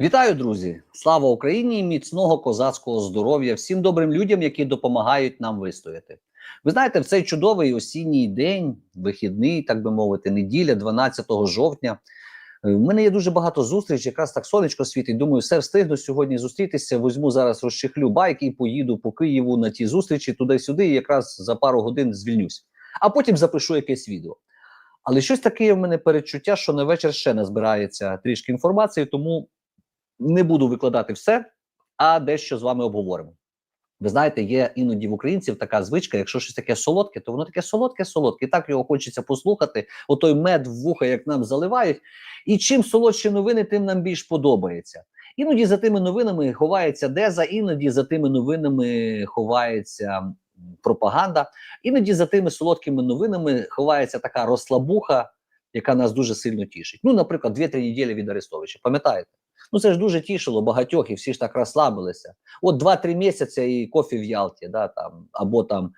Вітаю, друзі! Слава Україні! Міцного козацького здоров'я всім добрим людям, які допомагають нам вистояти. Ви знаєте, в цей чудовий осінній день, вихідний, так би мовити, неділя, 12 жовтня. е, В мене є дуже багато зустрічей, якраз так сонечко світить. Думаю, все встигну сьогодні зустрітися. Візьму зараз розчехлю байк і поїду по Києву на ті зустрічі туди-сюди. І якраз за пару годин звільнюсь. А потім запишу якесь відео. Але щось таке в мене передчуття, що на вечір ще назбирається трішки інформації, тому не буду викладати все, а дещо з вами обговоримо. Ви знаєте, є іноді в українців така звичка, якщо щось таке солодке, то воно таке солодке-солодке. І так його хочеться послухати. Отой мед в вуха, як нам заливають. І чим солодші новини, тим нам більш подобається. Іноді за тими новинами ховається деза, іноді за тими новинами ховається пропаганда, іноді за тими солодкими новинами ховається така розслабуха, яка нас дуже сильно тішить. Ну, наприклад, 2-3 неділі від Арестовича. Пам'ятаєте? Ну це ж дуже тішило багатьох, і всі ж так розслабилися. От 2-3 місяці і кофе в Ялті, да, там, або там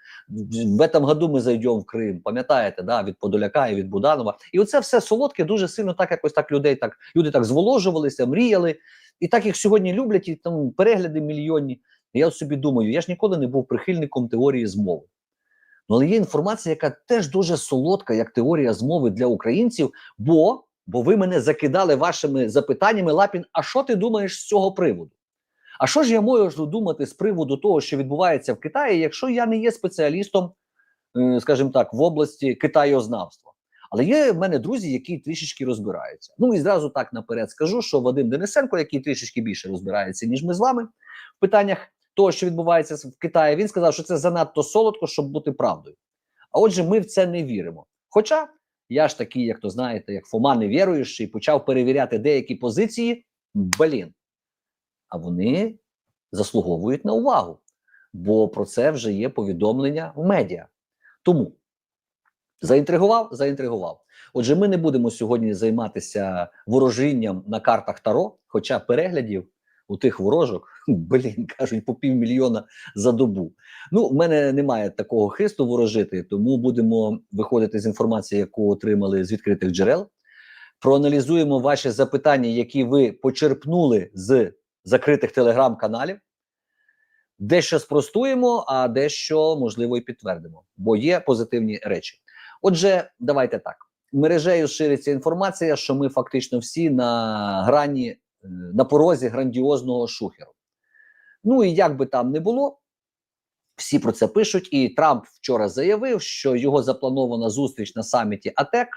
в этом году ми зайдемо в Крим, пам'ятаєте, да, від Подоляка і від Буданова. І оце все солодке дуже сильно так якось так людей так люди так зволожувалися, мріяли. І так їх сьогодні люблять, і там перегляди мільйонні. Я собі думаю, я ж ніколи не був прихильником теорії змови. Ну, але є інформація, яка теж дуже солодка, як теорія змови для українців, бо, бо ви мене закидали вашими запитаннями, Лапін, а що ти думаєш з цього приводу? А що ж я можу думати з приводу того, що відбувається в Китаї, якщо я не є спеціалістом, е, скажімо так, в області китаєзнавства? Але є в мене друзі, які трішечки розбираються. Ну і зразу так наперед скажу, що Вадим Денисенко, який трішечки більше розбирається, ніж ми з вами в питаннях того, що відбувається в Китаї, він сказав, що це занадто солодко, щоб бути правдою. А отже, ми в це не віримо. Хоча я ж такий, як то знаєте, як Фома невіруючий, почав перевіряти деякі позиції. Блін, а вони заслуговують на увагу, бо про це вже є повідомлення в медіа. Тому заінтригував, заінтригував. Отже, ми не будемо сьогодні займатися ворожінням на картах Таро, хоча переглядів у тих ворожок, блін, кажуть, по півмільйона за добу. Ну, в мене немає такого хисту ворожити, тому будемо виходити з інформації, яку отримали з відкритих джерел. Проаналізуємо ваші запитання, які ви почерпнули з закритих телеграм-каналів. Дещо спростуємо, а дещо можливо і підтвердимо, бо є позитивні речі. Отже, давайте так. Мережею шириться інформація, що ми фактично всі на грані, е, на порозі грандіозного шухеру. Ну і як би там не було, всі про це пишуть. І Трамп вчора заявив, що його запланована зустріч на саміті АТЕК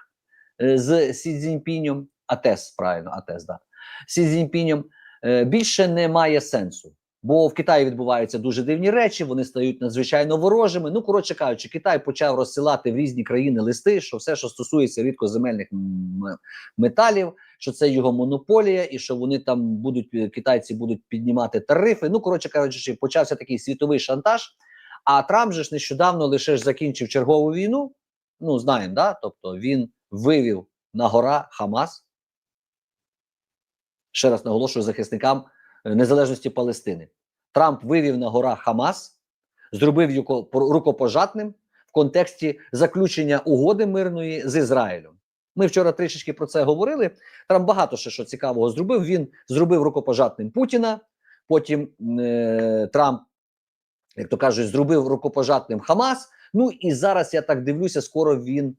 е, з Сі Цзіньпінем, АТЕС, правильно, АТЕС, да, Сі Цзіньпінем, е, більше не має сенсу. Бо в Китаї відбуваються дуже дивні речі, вони стають надзвичайно ворожими. Ну, коротше кажучи, Китай почав розсилати в різні країни листи, що все, що стосується рідкоземельних металів, що це його монополія, і що вони там будуть е, китайці будуть піднімати тарифи. Ну, коротше кажучи, почався такий світовий шантаж. А Трамп же ж нещодавно лише ж закінчив чергову війну. Ну, знаємо, да? Тобто він вивів на гора Хамас. Ще раз наголошую захисникам незалежності Палестини. Трамп вивів на горах Хамас, зробив його рукопожатним в контексті заключення угоди мирної з Ізраїлем. Ми вчора трішечки про це говорили. Трамп багато ще що цікавого зробив. Він зробив рукопожатним Путіна. Потім е, Трамп, як то кажуть, зробив рукопожатним Хамас. Ну і зараз я так дивлюся, скоро він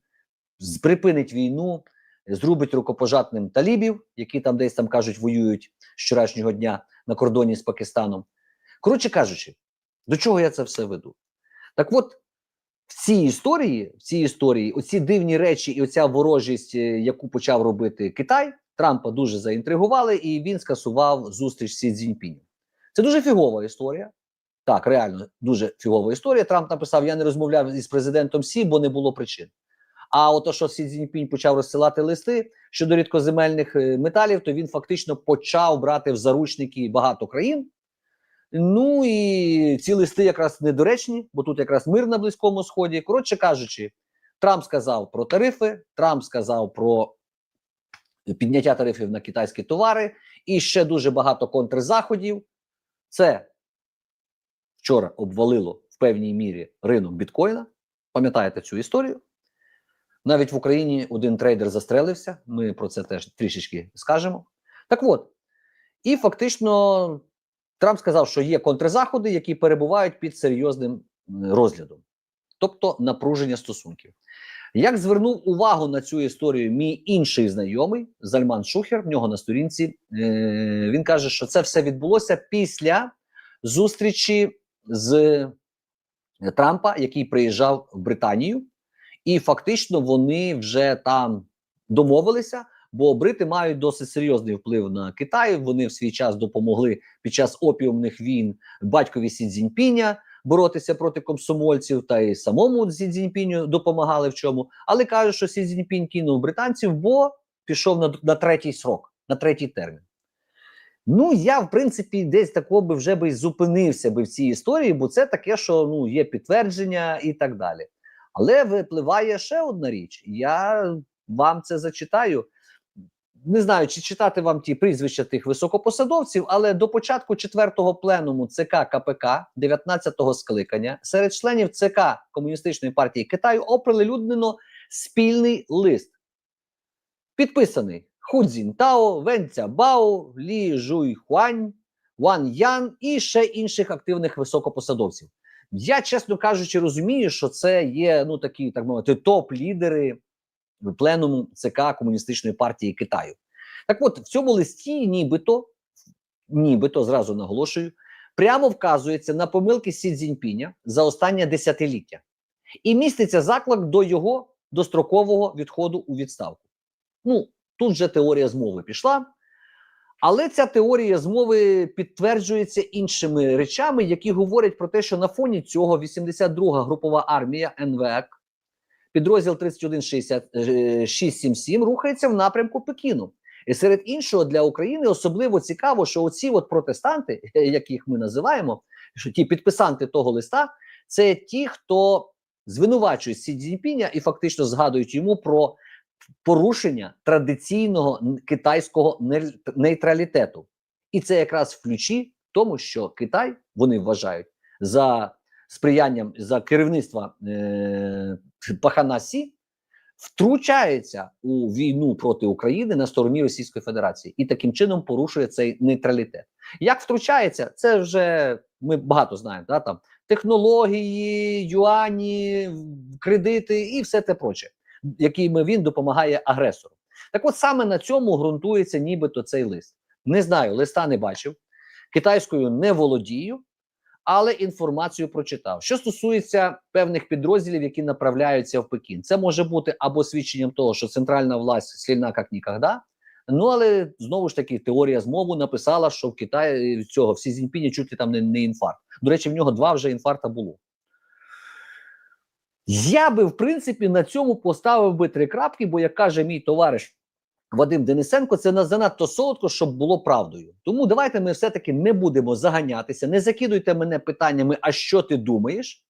припинить війну, зробить рукопожатним талібів, які там десь там кажуть воюють з вчорашнього дня на кордоні з Пакистаном. Коротше кажучи, до чого я це все веду? Так от, в цій історії, в цій історії, оці дивні речі і оця ворожість, е, яку почав робити Китай, Трампа дуже заінтригували, і він скасував зустріч Сі Цзіньпінем. Це дуже фігова історія. Так, реально дуже фігова історія. Трамп написав: Я не розмовляв із президентом Сі, бо не було причин. А ото, що Сі Цзіньпінь почав розсилати листи щодо рідкоземельних е, металів, то він фактично почав брати в заручники багато країн. Ну і ці листи якраз недоречні, бо тут якраз мир на Близькому Сході. Коротше кажучи, Трамп сказав про тарифи, Трамп сказав про підняття тарифів на китайські товари і ще дуже багато контрзаходів. Це вчора обвалило в певній мірі ринок біткоїна. Пам'ятаєте цю історію? Навіть в Україні один трейдер застрелився. Ми про це теж трішечки скажемо. Так от, І фактично Трамп сказав, що є контрзаходи, які перебувають під серйозним розглядом, тобто напруження стосунків. Як звернув увагу на цю історію мій інший знайомий Зальман Шухер, в нього на сторінці, е- він каже, що це все відбулося після зустрічі з Трампа, який приїжджав в Британію, і фактично вони вже там домовилися. Бо брити мають досить серйозний вплив на Китай. Вони в свій час допомогли під час опіумних війн батькові Сі Цзіньпіня боротися проти комсомольців, та й самому Сі Цзіньпіню допомагали в чому. Але кажуть, що Сі Цзіньпінь кинув британців, бо пішов на, на третій срок, на третій термін. Ну, я, в принципі, десь такого би вже би зупинився би в цій історії, бо це таке, що ну, є підтвердження і так далі. Але випливає ще одна річ. Я вам це зачитаю. Не знаю, чи читати вам ті прізвища тих високопосадовців, але до початку четвертого пленуму ЦК КПК 19-го скликання серед членів ЦК Комуністичної партії Китаю оприлюднено спільний лист, підписаний Ху Цзінтао, Вен Цябао, Лі Жуйхуань, Ван Ян і ще інших активних високопосадовців. Я, чесно кажучи, розумію, що це є ну такі, так мовити, топ-лідери пленуму ЦК Комуністичної партії Китаю. Так от в цьому листі, нібито, нібито зразу наголошую, прямо вказується на помилки Сі Цзіньпіня за останнє десятиліття, і міститься заклик до його дострокового відходу у відставку. Ну, тут вже теорія змови пішла. Але ця теорія змови підтверджується іншими речами, які говорять про те, що на фоні цього 82-га групова армія НВК, підрозділ 3167 рухається в напрямку Пекіну. І серед іншого для України особливо цікаво, що оці от протестанти, яких ми називаємо, що ті підписанти того листа, це ті, хто звинувачує Сі Цзіньпіня і фактично згадують йому про порушення традиційного китайського нейтралітету. І це якраз в ключі тому, що Китай вони вважають за сприянням за керівництва е- Пахана Сі втручається у війну проти України на стороні Російської Федерації і таким чином порушує цей нейтралітет. Як втручається, це вже ми багато знаємо. Да, там технології, юані, кредити і все те проче, якими він допомагає агресору. Так, от саме на цьому ґрунтується, нібито цей лист. Не знаю, листа не бачив, китайською не володію, але інформацію прочитав. Що стосується певних підрозділів, які направляються в Пекін, це може бути або свідченням того, що центральна власть сильна як ніколи, Ну але знову ж таки теорія змову написала, що в Китаї цього в Сі Цзіньпіні чуть ли там не, не інфаркт. До речі, в нього два вже інфаркта було. Я би, в принципі, на цьому поставив би три крапки, бо, як каже мій товариш Вадим Денисенко, це занадто солодко, щоб було правдою. Тому давайте ми все-таки не будемо заганятися, не закидуйте мене питаннями, а що ти думаєш?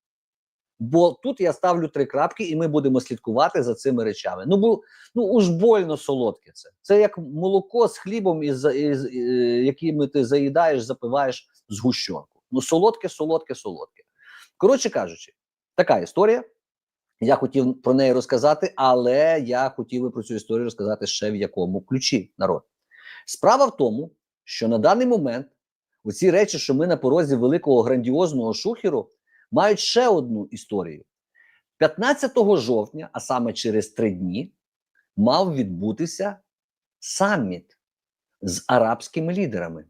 Бо тут я ставлю три крапки, і ми будемо слідкувати за цими речами. Ну бо ну уж больно солодке це. Це як молоко з хлібом, із, із, е, якими ти заїдаєш, запиваєш згущенку. Ну, солодке, солодке, солодке. Коротше кажучи, така історія. Я хотів про неї розказати, але я хотів би про цю історію розказати ще в якому ключі народ. Справа в тому, що на даний момент оці речі, що ми на порозі великого грандіозного шухеру, мають ще одну історію. 15 жовтня, а саме через три дні, мав відбутися саміт з арабськими лідерами.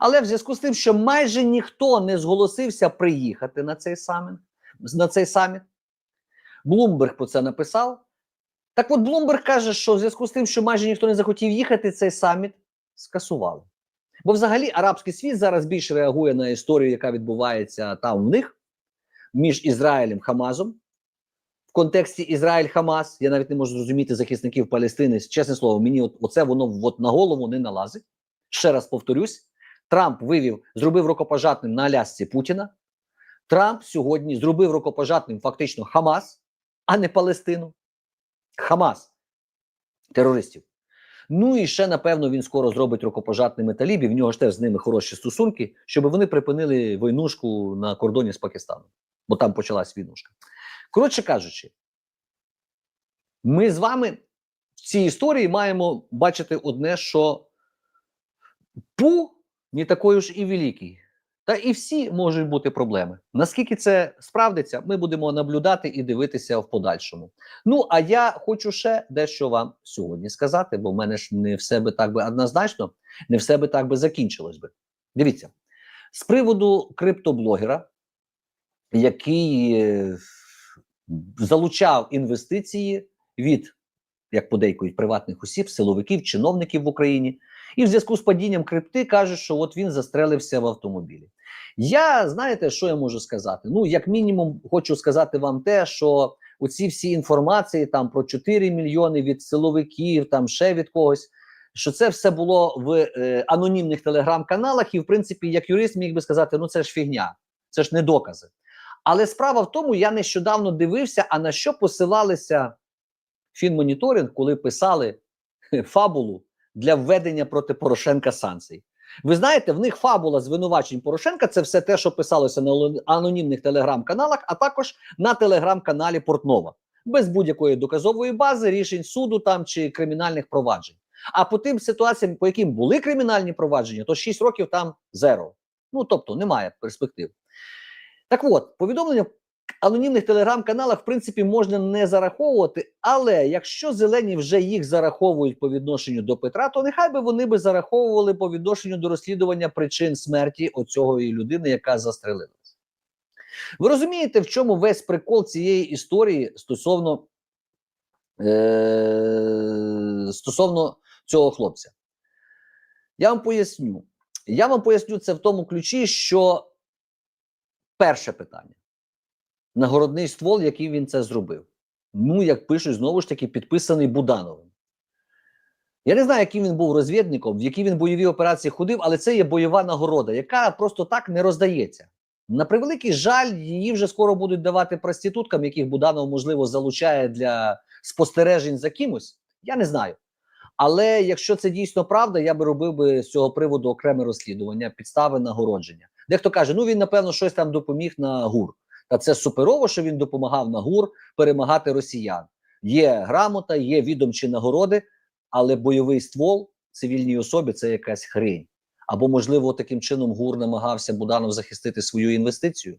Але в зв'язку з тим, що майже ніхто не зголосився приїхати на цей саміт, на цей саміт, Блумберг про це написав. Так от Блумберг каже, що в зв'язку з тим, що майже ніхто не захотів їхати, цей саміт скасували. Бо взагалі арабський світ зараз більше реагує на історію, яка відбувається там в них між Ізраїлем Хамазом. В контексті Ізраїль-Хамас, я навіть не можу зрозуміти захисників Палестини. Чесне слово, мені от, оце воно от на голову не налазить. Ще раз повторюсь: Трамп вивів, зробив рукопожатним на Алясці Путіна. Трамп сьогодні зробив рукопожатним фактично Хамас, а не Палестину. Хамас терористів. Ну і ще, напевно, він скоро зробить рукопожатними талібів. В нього ж теж з ними хороші стосунки, щоб вони припинили войнушку на кордоні з Пакистаном, бо там почалась війнушка. Коротше кажучи, ми з вами в цій історії маємо бачити одне, що Пу не такий ж і великий. Та і всі можуть бути проблеми. Наскільки це справдиться, ми будемо наблюдати і дивитися в подальшому. Ну а я хочу ще дещо вам сьогодні сказати, бо в мене ж не все би так би однозначно, не все би так би закінчилось би. Дивіться, з приводу криптоблогера, який е, залучав інвестиції від, як подейкують, приватних осіб, силовиків, чиновників в Україні, і в зв'язку з падінням крипти каже, що от він застрелився в автомобілі. Я знаєте, що я можу сказати? Ну, як мінімум, хочу сказати вам те, що оці всі інформації там про 4 мільйони від силовиків, там ще від когось. Що це все було в е, анонімних телеграм-каналах, і в принципі, як юрист міг би сказати, ну це ж фігня, це ж не докази. Але справа в тому, я нещодавно дивився, а на що посилалися фінмоніторинг, коли писали фабулу для введення проти Порошенка санкцій. Ви знаєте, в них фабула звинувачень Порошенка це все те, що писалося на анонімних телеграм-каналах, а також на телеграм-каналі Портнова, без будь-якої доказової бази, рішень суду там чи кримінальних проваджень. А по тим ситуаціям, по яким були кримінальні провадження, то 6 років там зеро. Ну тобто немає перспектив. Так от, повідомлення анонімних телеграм-каналах, в принципі, можна не зараховувати, але якщо зелені вже їх зараховують по відношенню до Петра, то нехай би вони би зараховували по відношенню до розслідування причин смерті оцього людини, яка застрелилась. Ви розумієте, в чому весь прикол цієї історії стосовно, е- стосовно цього хлопця? Я вам поясню. Я вам поясню це в тому ключі, що перше питання: нагородний ствол, який він це зробив. Ну, як пишуть, знову ж таки, підписаний Будановим. Я не знаю, яким він був розвідником, в які він бойові операції ходив, але це є бойова нагорода, яка просто так не роздається. На превеликий жаль, її вже скоро будуть давати проституткам, яких Буданов, можливо, залучає для спостережень за кимось. Я не знаю. Але якщо це дійсно правда, я би робив би з цього приводу окреме розслідування, підстави нагородження. Дехто каже, ну він напевно щось там допоміг на ГУР. Та це суперово, що він допомагав на ГУР перемагати росіян. Є грамота, є відомчі нагороди, але бойовий ствол цивільній особі це якась хрень. Або, можливо, таким чином ГУР намагався Буданов захистити свою інвестицію.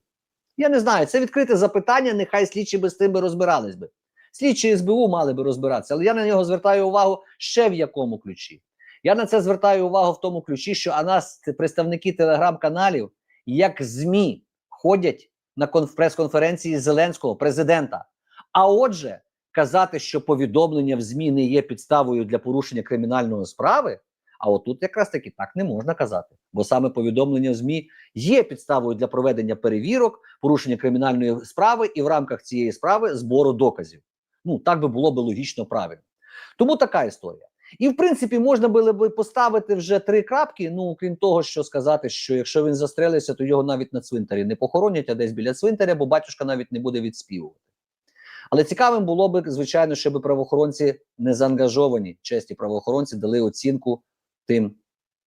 Я не знаю, це відкрите запитання. Нехай слідчі би з тим би розбирались би. Слідчі СБУ мали би розбиратися, але я на нього звертаю увагу ще в якому ключі. Я на це звертаю увагу в тому ключі, що а нас представники телеграм-каналів, як ЗМІ, ходять на конф- прес-конференції Зеленського, президента. А отже, казати, що повідомлення в ЗМІ не є підставою для порушення кримінальної справи. А отут якраз таки так не можна казати, бо саме повідомлення в ЗМІ є підставою для проведення перевірок, порушення кримінальної справи і в рамках цієї справи збору доказів. Ну так би було би логічно правильно. Тому така історія. І в принципі можна було би поставити вже три крапки. Ну крім того, що сказати, що якщо він застрелився, то його навіть на цвинтарі не похоронять, а десь біля цвинтаря, бо батюшка навіть не буде відспівувати. Але цікавим було б, звичайно, щоб правоохоронці не заангажовані, чесні правоохоронці дали оцінку тим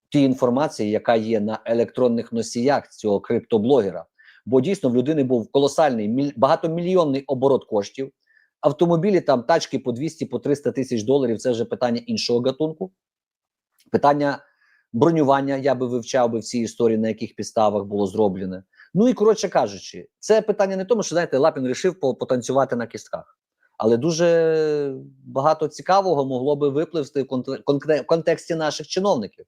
тій інформації, яка є на електронних носіях цього криптоблогера. Бо дійсно в людини був колосальний міль, багатомільйонний оборот коштів. Автомобілі там тачки по 200 по 300 тисяч доларів. Це вже питання іншого гатунку. Питання бронювання я би вивчав би в цій історії, на яких підставах було зроблене. Ну і коротше кажучи, це питання не тому, що знаєте, Лапін вирішив потанцювати на кістках. Але дуже багато цікавого могло би випливти в контексті наших чиновників.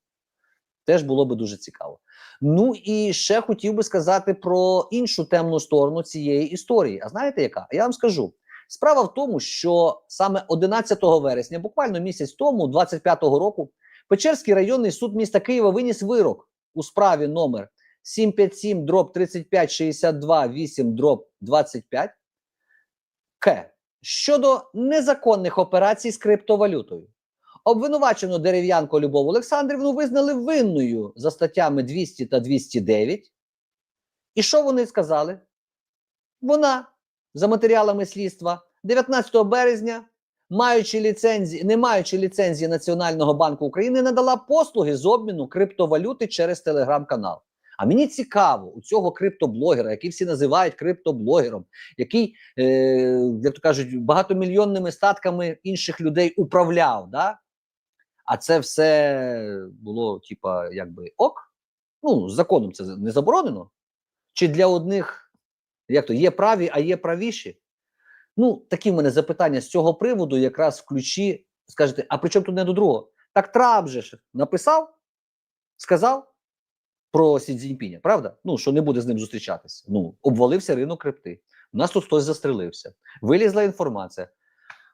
Теж було би дуже цікаво. Ну і ще хотів би сказати про іншу темну сторону цієї історії. А знаєте яка? Я вам скажу. Справа в тому, що саме 11 вересня, буквально місяць тому, 25-го року, Печерський районний суд міста Києва виніс вирок у справі номер 757 дроб 35 62 8 дроб 25 К щодо незаконних операцій з криптовалютою. Обвинувачену дерев'янко Любов Олександрівну визнали винною за статтями 200 та 209. І що вони сказали? Вона за матеріалами слідства 19 березня, маючи ліцензії, не маючи ліцензії Національного банку України, надала послуги з обміну криптовалюти через телеграм-канал. А мені цікаво у цього криптоблогера, який всі називають криптоблогером, який, е, як то кажуть, багатомільйонними статками інших людей управляв. Да? а це все було, типа, якби ок. Ну, законом це не заборонено. Чи для одних, як то, є праві, а є правіші? Ну, такі в мене запитання з цього приводу, якраз в ключі, скажете, а при чому тут не до другого? Так Трамп же ж написав, сказав про Сі Цзіньпіня, правда? Ну, що не буде з ним зустрічатися. Ну, обвалився ринок крипти. У нас тут хтось застрелився. Вилізла інформація.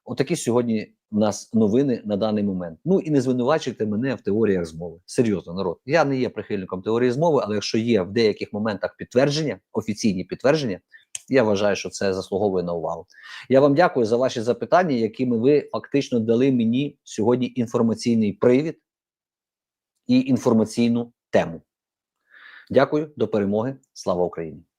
Отакі сьогодні в нас новини на даний момент. Ну і не звинувачуйте мене в теоріях змови. Серйозно, народ. Я не є прихильником теорії змови, але якщо є в деяких моментах підтвердження, офіційні підтвердження, я вважаю, що це заслуговує на увагу. Я вам дякую за ваші запитання, якими ви фактично дали мені сьогодні інформаційний привід і інформаційну тему. Дякую, до перемоги. Слава Україні!